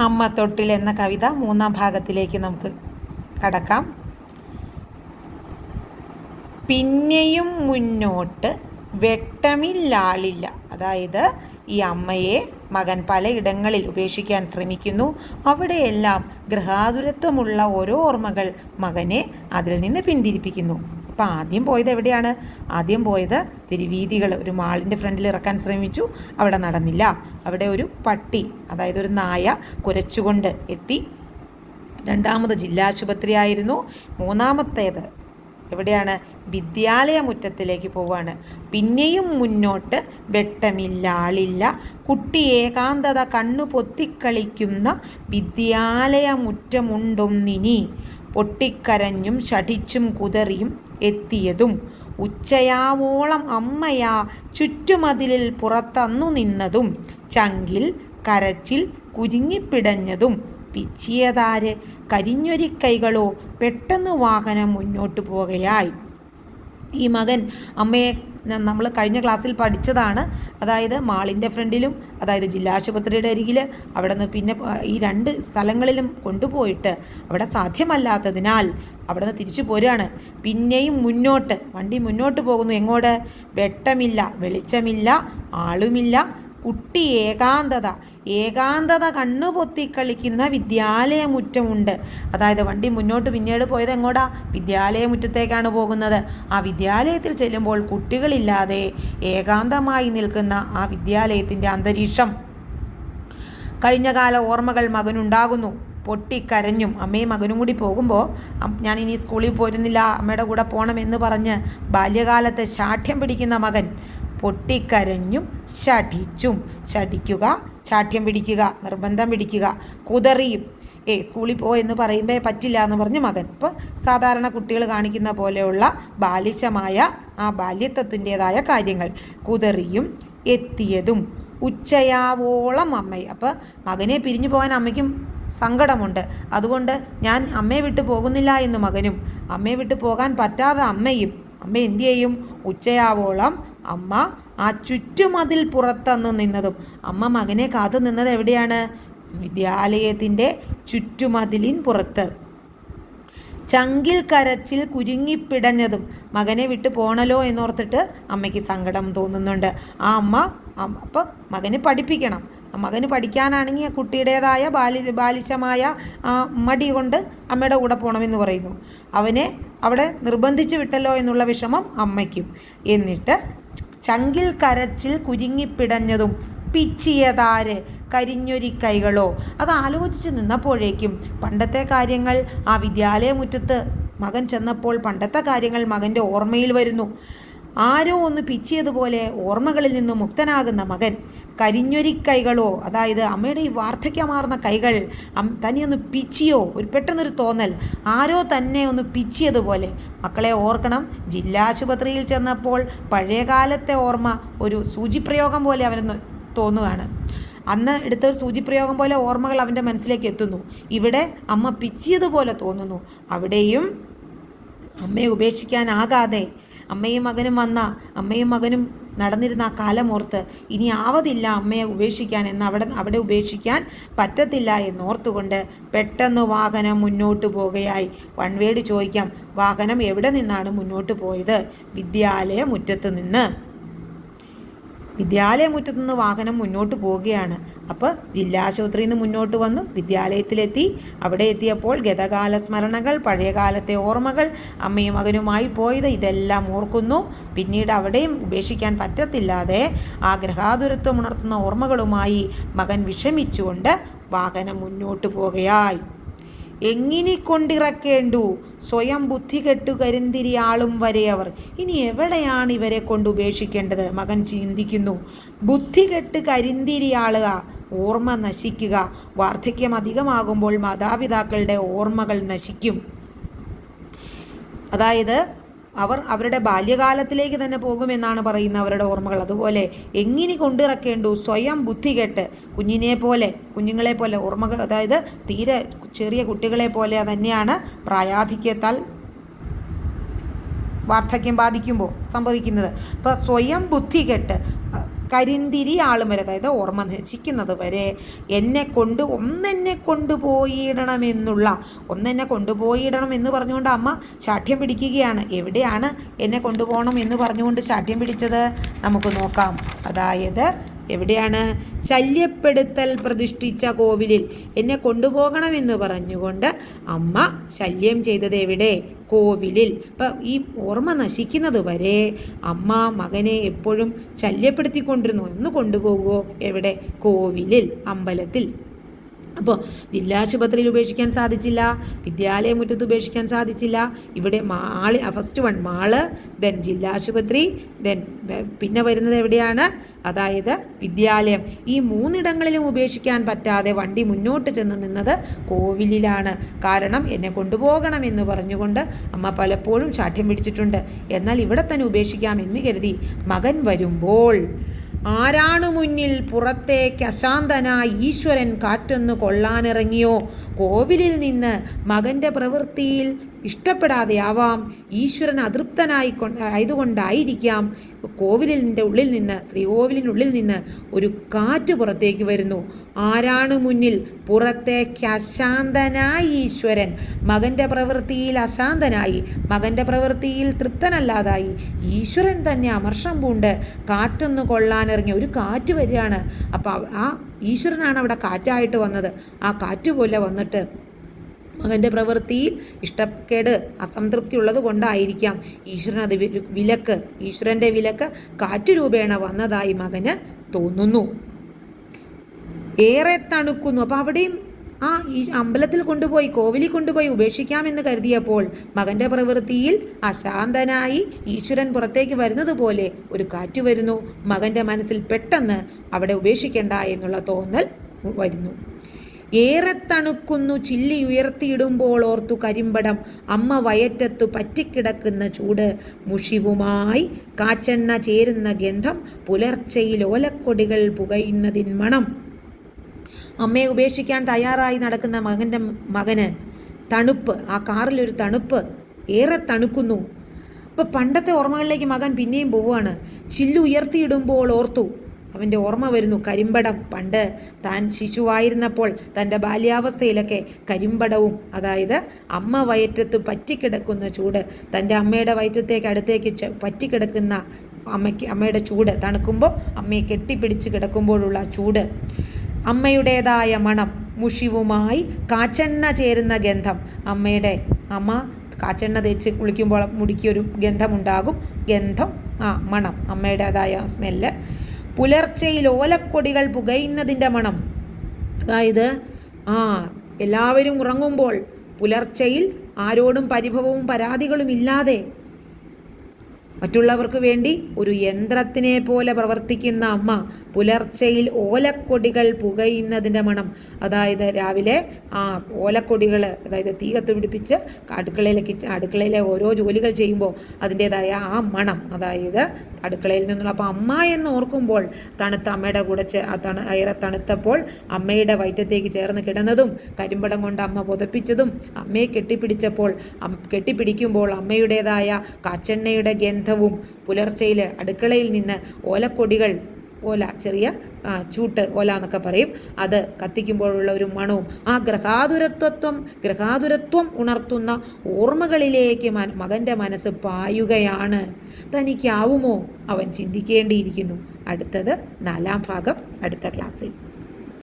അമ്മ തൊട്ടിൽ എന്ന കവിത മൂന്നാം ഭാഗത്തിലേക്ക് നമുക്ക് കടക്കാം. പിന്നെയും മുന്നോട്ട് വെട്ടമില്ലാളില്ല. അതായത് ഈ അമ്മയെ മകൻ പലയിടങ്ങളിൽ ഉപേക്ഷിക്കാൻ ശ്രമിക്കുന്നു. അവിടെയെല്ലാം ഗൃഹാതുരത്വമുള്ള ഓരോ ഓർമ്മകൾ മകനെ അതിൽ നിന്ന് പിന്തിരിപ്പിക്കുന്നു. അപ്പം ആദ്യം പോയത് എവിടെയാണ്? ആദ്യം പോയത് തിരുവീതികൾ ഒരു മാളിന്റെ ഫ്രണ്ടിൽ ഇറക്കാൻ ശ്രമിച്ചു. അവിടെ നടന്നില്ല. അവിടെ ഒരു പട്ടി അതായത് ഒരു നായ കുരച്ചുകൊണ്ട് എത്തി. രണ്ടാമത് ജില്ലാശുപത്രി ആയിരുന്നു. മൂന്നാമത്തേത് എവിടെയാണ്? വിദ്യാലയ മുറ്റത്തിലേക്ക് പോവാണ്. പിന്നെയും മുന്നോട്ട് വെട്ടമില്ല ആളില്ല കുട്ടി ഏകാന്തത കണ്ണു പൊത്തിക്കളിക്കുന്ന വിദ്യാലയ മുറ്റമുണ്ടൊന്നിനി പൊട്ടിക്കരഞ്ഞും ശഠിച്ചും കുതറിയും എത്തിയതും ഉച്ചയാവോളം അമ്മയാ ചുറ്റുമതിലിൽ പുറത്തന്നു നിന്നതും ചങ്കിൽ കരച്ചിൽ കുരുങ്ങിപ്പിടഞ്ഞതും പിച്ചിയതാര് കരിഞ്ഞൊരിക്കൈകളോ പെട്ടെന്ന് വാഹനം മുന്നോട്ടു പോകുകയായി ഈ മകൻ അമ്മയെ നമ്മൾ കഴിഞ്ഞ ക്ലാസ്സിൽ പഠിച്ചതാണ്. അതായത് മാളിന്റെ ഫ്രണ്ടിലും അതായത് ജില്ലാ ആശുപത്രിയുടെ അരികിൽ അവിടെ നിന്ന് പിന്നെ ഈ രണ്ട് സ്ഥലങ്ങളിലും കൊണ്ടുപോയിട്ട് അവിടെ സാധ്യമല്ലാത്തതിനാൽ അവിടെ നിന്ന് തിരിച്ചു പോരുകയാണ്. പിന്നെയും മുന്നോട്ട് വണ്ടി മുന്നോട്ട് പോകുന്നു. എങ്ങോട്ട് വെട്ടമില്ല വെളിച്ചമില്ല ആളുമില്ല കുട്ടി ഏകാന്തത. ഏകാന്തത കണ്ണുപൊത്തി കളിക്കുന്ന വിദ്യാലയമുറ്റമുണ്ട്. അതായത് വണ്ടി മുന്നോട്ട് പിന്നീട് പോയത് എങ്ങോട്ടാ വിദ്യാലയമുറ്റത്തേക്കാണ് പോകുന്നത്. ആ വിദ്യാലയത്തിൽ ചെല്ലുമ്പോൾ കുട്ടികളില്ലാതെ ഏകാന്തമായി നിൽക്കുന്ന ആ വിദ്യാലയത്തിന്റെ അന്തരീക്ഷം. കഴിഞ്ഞകാല ഓർമ്മകൾ മകനുണ്ടാകുന്നു. പൊട്ടിക്കരഞ്ഞും അമ്മയും മകനും കൂടി പോകുമ്പോൾ ഞാൻ ഇനി സ്കൂളിൽ പോരുന്നില്ല. അമ്മയുടെ കൂടെ പോകണം എന്ന് പറഞ്ഞ് ബാല്യകാലത്തെ ശാഠ്യം പിടിക്കുന്ന മകൻ പൊട്ടിക്കരഞ്ഞും ശഠിച്ചും. ശഠിക്കുക ശാഠ്യം പിടിക്കുക നിർബന്ധം പിടിക്കുക കുതറിയും. ഏ സ്കൂളിൽ പോ എന്ന് പറയുമ്പോൾ പറ്റില്ല എന്ന് പറഞ്ഞ് മകൻ. ഇപ്പോൾ സാധാരണ കുട്ടികൾ കാണിക്കുന്ന പോലെയുള്ള ബാലിശമായ ആ ബാല്യത്വത്തിന്റെതായ കാര്യങ്ങൾ. കുതറിയും എത്തിയതും ഉച്ചയാവോളം അമ്മയെ. അപ്പോൾ മകനെ പിരിഞ്ഞു പോകാൻ അമ്മയ്ക്കും സങ്കടമുണ്ട്. അതുകൊണ്ട് ഞാൻ അമ്മയെ വിട്ടു പോകുന്നില്ല എന്ന് മകനും അമ്മയെ വിട്ടു പോകാൻ പറ്റാതെ അമ്മയും അമ്മ എന്തു ചെയ്യും? ഉച്ചയാവോളം അമ്മ ആ ചുറ്റുമതിൽ പുറത്തന്ന് നിന്നതും. അമ്മ മകനെ കാത്തു നിന്നത് എവിടെയാണ്? വിദ്യാലയത്തിന്റെ ചുറ്റുമതിലിൻ പുറത്ത്. ചങ്കിൽ കരച്ചിൽ കുരുങ്ങിപ്പിടഞ്ഞതും മകനെ വിട്ടു പോണല്ലോ എന്നോർത്തിട്ട് അമ്മയ്ക്ക് സങ്കടം തോന്നുന്നുണ്ട്. ആ അമ്മ അപ്പം മകന് പഠിപ്പിക്കണം. മകന് പഠിക്കാനാണെങ്കിൽ ആ കുട്ടിയുടേതായ ബാലി ബാലിശമായ ആ മടി കൊണ്ട് അമ്മയുടെ കൂടെ പോകണമെന്ന് പറയുന്നു. അവനെ അവിടെ നിർബന്ധിച്ചു വിട്ടല്ലോ എന്നുള്ള വിഷമം അമ്മയ്ക്കും. എന്നിട്ട് ചങ്കിൽ കരച്ചിൽ കുരുങ്ങിപ്പിടഞ്ഞതും പിച്ചിയതാര് കരിഞ്ഞൊരിക്കൈകളോ? അത് ആലോചിച്ച് നിന്നപ്പോഴേക്കും പണ്ടത്തെ കാര്യങ്ങൾ ആ വിദ്യാലയമുറ്റത്ത് മകൻ ചെന്നപ്പോൾ പണ്ടത്തെ കാര്യങ്ങൾ മകന്റെ ഓർമ്മയിൽ വരുന്നു. ആരോ ഒന്ന് പിച്ചിയതുപോലെ ഓർമ്മകളിൽ നിന്നും മുക്തനാകുന്ന മകൻ കരിഞ്ഞൊരിക്കൈകളോ അതായത് അമ്മയുടെ ഈ വാർദ്ധക്യമാർന്ന കൈകൾ തന്നെ ഒന്ന് പിച്ചിയോ ഒരു പെട്ടെന്നൊരു തോന്നൽ ആരോ തന്നെ ഒന്ന് പിച്ചിയതുപോലെ. മക്കളെ ഓർക്കണം ജില്ലാശുപത്രിയിൽ ചെന്നപ്പോൾ പഴയകാലത്തെ ഓർമ്മ ഒരു സൂചിപ്രയോഗം പോലെ അവനൊന്ന് തോന്നുകയാണ്. അന്ന് എടുത്ത ഒരു സൂചിപ്രയോഗം പോലെ ഓർമ്മകൾ അവന്റെ മനസ്സിലേക്ക് എത്തുന്നു. ഇവിടെ അമ്മ പിച്ചിയതുപോലെ തോന്നുന്നു. അവിടെയും അമ്മയെ ഉപേക്ഷിക്കാനാകാതെ അമ്മയും മകനും വന്ന അമ്മയും മകനും നടന്നിരുന്ന ആ കാലമോർത്ത് ഇനി ആവതില്ല അമ്മയെ ഉപേക്ഷിക്കാൻ എന്ന് അവിടെ അവിടെ ഉപേക്ഷിക്കാൻ പറ്റത്തില്ല എന്നോർത്തുകൊണ്ട് പെട്ടെന്ന് വാഹനം മുന്നോട്ട് പോകുകയായി. വൺവേട് ചോദിക്കാം വാഹനം എവിടെ നിന്നാണ് മുന്നോട്ട് പോയത്? വിദ്യാലയ മുറ്റത്ത് നിന്ന്. വിദ്യാലയമുറ്റത്തു നിന്ന് വാഹനം മുന്നോട്ട് പോവുകയാണ്. അപ്പോൾ ജില്ലാശുപത്രിയിൽ നിന്ന് മുന്നോട്ട് വന്നു വിദ്യാലയത്തിലെത്തി. അവിടെ എത്തിയപ്പോൾ ഗതകാല സ്മരണകൾ പഴയകാലത്തെ ഓർമ്മകൾ അമ്മയും മകനുമായി പോയത് ഇതെല്ലാം ഓർക്കുന്നു. പിന്നീട് അവിടെയും ഉപേക്ഷിക്കാൻ പറ്റത്തില്ലാതെ ആ ഗ്രഹാതുരത്വം ഉണർത്തുന്ന ഓർമ്മകളുമായി മകൻ വിഷമിച്ചുകൊണ്ട് വാഹനം മുന്നോട്ട് പോകുകയായി എങ്ങിനി കൊണ്ടിറക്കേണ്ടു? സ്വയം ബുദ്ധി കെട്ടു വരെ അവർ. ഇനി എവിടെയാണ് ഇവരെ കൊണ്ട് ഉപേക്ഷിക്കേണ്ടത്? മകൻ ചിന്തിക്കുന്നു. ബുദ്ധി കെട്ട് കരിന്തിരിയാളുക ഓർമ്മ നശിക്കുക. വാർദ്ധക്യം അധികമാകുമ്പോൾ മാതാപിതാക്കളുടെ ഓർമ്മകൾ നശിക്കും. അതായത് അവർ അവരുടെ ബാല്യകാലത്തിലേക്ക് തന്നെ പോകുമെന്നാണ് പറയുന്ന അവരുടെ ഓർമ്മകൾ. അതുപോലെ എങ്ങനെ കൊണ്ടിറക്കേണ്ടു? സ്വയം ബുദ്ധി കെട്ട് കുഞ്ഞിനെ പോലെ കുഞ്ഞുങ്ങളെ പോലെ ഓർമ്മകൾ അതായത് തീരെ ചെറിയ കുട്ടികളെ പോലെ തന്നെയാണ് പ്രായാധിക്യത്താൽ വാർദ്ധക്യം ബാധിക്കുമ്പോൾ സംഭവിക്കുന്നത്. അപ്പോൾ സ്വയം ബുദ്ധി കെട്ട് കരിന്തിരി ആളും വരെ അതായത് ഓർമ്മ നശിക്കുന്നത് വരെ എന്നെ കൊണ്ട് ഒന്നെന്നെ കൊണ്ടുപോയിടണമെന്നുള്ള ഒന്നെന്നെ കൊണ്ടുപോയിടണം എന്ന് പറഞ്ഞുകൊണ്ട് അമ്മ ശാഠ്യം പിടിക്കുകയാണ്. എവിടെയാണ് എന്നെ കൊണ്ടുപോകണം എന്ന് പറഞ്ഞുകൊണ്ട് ശാഠ്യം പിടിച്ചത്? നമുക്ക് നോക്കാം. അതായത് എവിടെയാണ്? ശല്യപ്പെടുത്തൽ പ്രതിഷ്ഠിച്ച കോവിലിൽ എന്നെ കൊണ്ടുപോകണമെന്ന് പറഞ്ഞുകൊണ്ട് അമ്മ ശല്യം ചെയ്തത് എവിടെ? കോവിലിൽ. ഇപ്പം ഈ ഓർമ്മ നശിക്കുന്നത് വരെ അമ്മ മകനെ എപ്പോഴും ശല്യപ്പെടുത്തിക്കൊണ്ടിരുന്നു. എന്ന് കൊണ്ടുപോകുമോ എവിടെ? കോവിലിൽ അമ്പലത്തിൽ. അപ്പോൾ ജില്ലാശുപത്രിയിൽ ഉപേക്ഷിക്കാൻ സാധിച്ചില്ല വിദ്യാലയ മുറ്റത്ത് ഉപേക്ഷിക്കാൻ സാധിച്ചില്ല. ഇവിടെ mall first one mall then ജില്ലാശുപത്രി then പിന്നെ വരുന്നത് എവിടെയാണ്? അതായത് വിദ്യാലയം. ഈ മൂന്നിടങ്ങളിലും ഉപേക്ഷിക്കാൻ പറ്റാതെ വണ്ടി മുന്നോട്ട് ചെന്ന് നിന്നത് കോവിലിലാണ്. കാരണം എന്നെ കൊണ്ടുപോകണം എന്ന് പറഞ്ഞുകൊണ്ട് അമ്മ പലപ്പോഴും ശാഠ്യം പിടിച്ചിട്ടുണ്ട്. എന്നാൽ ഇവിടെ തന്നെ ഉപേക്ഷിക്കാം എന്ന് കരുതി മകൻ വരുമ്പോൾ ആരാണ് മുന്നിൽ പുറത്തേക്ക് അശാന്തനായി ഈശ്വരൻ കാറ്റൊന്ന് കൊള്ളാനിറങ്ങിയോ? കോവിലിൽ നിന്ന് മകന്റെ പ്രവൃത്തിയിൽ ഇഷ്ടപ്പെടാതെയാവാം. ഈശ്വരൻ അതൃപ്തനായി ആയതുകൊണ്ടായിരിക്കാം കോവിലിന്റെ ഉള്ളിൽ നിന്ന് ശ്രീകോവിലിനുള്ളിൽ നിന്ന് ഒരു കാറ്റ് പുറത്തേക്ക് വരുന്നു. ആരാണ് മുന്നിൽ? പുറത്തേക്ക് അശാന്തനായി ഈശ്വരൻ. മകന്റെ പ്രവൃത്തിയിൽ അശാന്തനായി മകന്റെ പ്രവൃത്തിയിൽ തൃപ്തനല്ലാതായി. ഈശ്വരൻ തന്നെ അമർഷം പൂണ്ട് കാറ്റൊന്ന് കൊള്ളാനിറങ്ങിയ ഒരു കാറ്റ് വരികയാണ്. അപ്പോൾ ആ ഈശ്വരനാണ് അവിടെ കാറ്റായിട്ട് വന്നത്. ആ കാറ്റ് പോലെ വന്നിട്ട് മകന്റെ പ്രവൃത്തിയിൽ ഇഷ്ടക്കേട് അസംതൃപ്തി ഉള്ളത് കൊണ്ടായിരിക്കാം ഈശ്വരൻ അത് വിലക്ക് ഈശ്വരന്റെ വിലക്ക് കാറ്റ് രൂപേണ വന്നതായി മകന് തോന്നുന്നു. ഏറെ തണുക്കുന്നു. അപ്പോൾ അവിടെയും ആ ഈ അമ്പലത്തിൽ കൊണ്ടുപോയി കോവിലിൽ കൊണ്ടുപോയി ഉപേക്ഷിക്കാമെന്ന് കരുതിയപ്പോൾ മകന്റെ പ്രവൃത്തിയിൽ അശാന്തനായി ഈശ്വരൻ പുറത്തേക്ക് വരുന്നത് പോലെ ഒരു കാറ്റ് വരുന്നു. മകന്റെ മനസ്സിൽ പെട്ടെന്ന് അവിടെ ഉപേക്ഷിക്കേണ്ട എന്നുള്ള തോന്നൽ വരുന്നു. ഏറെ തണുക്കുന്നു ചില്ലി ഉയർത്തിയിടുമ്പോൾ ഓർത്തു കരിമ്പടം. അമ്മ വയറ്റത്തു പറ്റിക്കിടക്കുന്ന ചൂട്. മുഷിവുമായി കാച്ചെണ്ണ ചേരുന്ന ഗന്ധം പുലർച്ചയിൽ ഓലക്കൊടികൾ പുകയുന്നതിൻ മണം. അമ്മയെ ഉപേക്ഷിക്കാൻ തയ്യാറായി നടക്കുന്ന മകന്റെ മകന് തണുപ്പ് ആ കാറിലൊരു തണുപ്പ് ഏറെ തണുക്കുന്നു. അപ്പോൾ പണ്ടത്തെ ഓർമ്മകളിലേക്ക് മകൻ പിന്നെയും പോവുകയാണ്. ചില്ലു ഉയർത്തിയിടുമ്പോൾ ഓർത്തു അവന്റെ ഓർമ്മ വരുന്നു. കരിമ്പടം പണ്ട് താൻ ശിശുവായിരുന്നപ്പോൾ തന്റെ ബാല്യാവസ്ഥയിലൊക്കെ കരിമ്പടവും അതായത് അമ്മ വയറ്റത്ത് പറ്റിക്കിടക്കുന്ന ചൂട് തന്റെ അമ്മയുടെ വയറ്റത്തേക്ക് അടുത്തേക്ക് പറ്റിക്കിടക്കുന്ന അമ്മയ്ക്ക് അമ്മയുടെ ചൂട് തണുക്കുമ്പോൾ അമ്മയെ കെട്ടിപ്പിടിച്ച് കിടക്കുമ്പോഴുള്ള ചൂട്. അമ്മയുടേതായ മണം മുഷിവുമായി കാച്ചെണ്ണ ചേരുന്ന ഗന്ധം. അമ്മയുടെ അമ്മ കാച്ചെണ്ണ തേച്ച് കുളിക്കുമ്പോൾ മുടിക്കൊരു ഗന്ധമുണ്ടാകും. ഗന്ധം ആ മണം അമ്മയുടേതായ സ്മെല്ല്. പുലർച്ചയിൽ ഓലക്കൊടികൾ പുകയുന്നതിന്റെ മണം. അതായത് ആ എല്ലാവരും ഉറങ്ങുമ്പോൾ പുലർച്ചയിൽ ആരോടും പരിഭവവും പരാതികളും ഇല്ലാതെ മറ്റുള്ളവർക്ക് വേണ്ടി ഒരു യന്ത്രത്തിനെ പോലെ പ്രവർത്തിക്കുന്ന അമ്മ പുലർച്ചയിൽ ഓലക്കൊടികൾ പുകയുന്നതിന്റെ മണം. അതായത് രാവിലെ ആ ഓലക്കൊടികൾ അതായത് തീ പിടിപ്പിച്ച് അടുക്കളയിലേക്ക് അടുക്കളയിലെ ഓരോ ജോലികൾ ചെയ്യുമ്പോൾ അതിന്റേതായ ആ മണം. അതായത് അടുക്കളയിൽ നിന്നുള്ള അപ്പോൾ അമ്മ എന്ന് ഓർക്കുമ്പോൾ തണുത്ത അമ്മയുടെ കൂടെ തണു ഏറെ തണുത്തപ്പോൾ അമ്മയുടെ വയറ്റത്തേക്ക് ചേർന്ന് കിടന്നതും കരിമ്പടം കൊണ്ട് അമ്മ പുതപ്പിച്ചതും അമ്മയെ കെട്ടിപ്പിടിച്ചപ്പോൾ കെട്ടിപ്പിടിക്കുമ്പോൾ അമ്മയുടേതായ കാച്ചെണ്ണയുടെ ഗന്ധവും പുലർച്ചയിൽ അടുക്കളയിൽ നിന്ന് ഓലക്കൊടികൾ ഓല ചെറിയ ചൂട്ട് ഓല എന്നൊക്കെ പറയും. അത് കത്തിക്കുമ്പോഴുള്ള ഒരു മണവും ആ ഗ്രഹാതുരത്വത്വം ഗ്രഹാതുരത്വം ഉണർത്തുന്ന ഓർമ്മകളിലേക്ക് മകന്റെ മനസ്സ് പായുകയാണ്. തനിക്കാവുമോ? അവൻ ചിന്തിക്കേണ്ടിയിരിക്കുന്നു. അടുത്തത് നാലാം ഭാഗം അടുത്ത ക്ലാസ്സിൽ.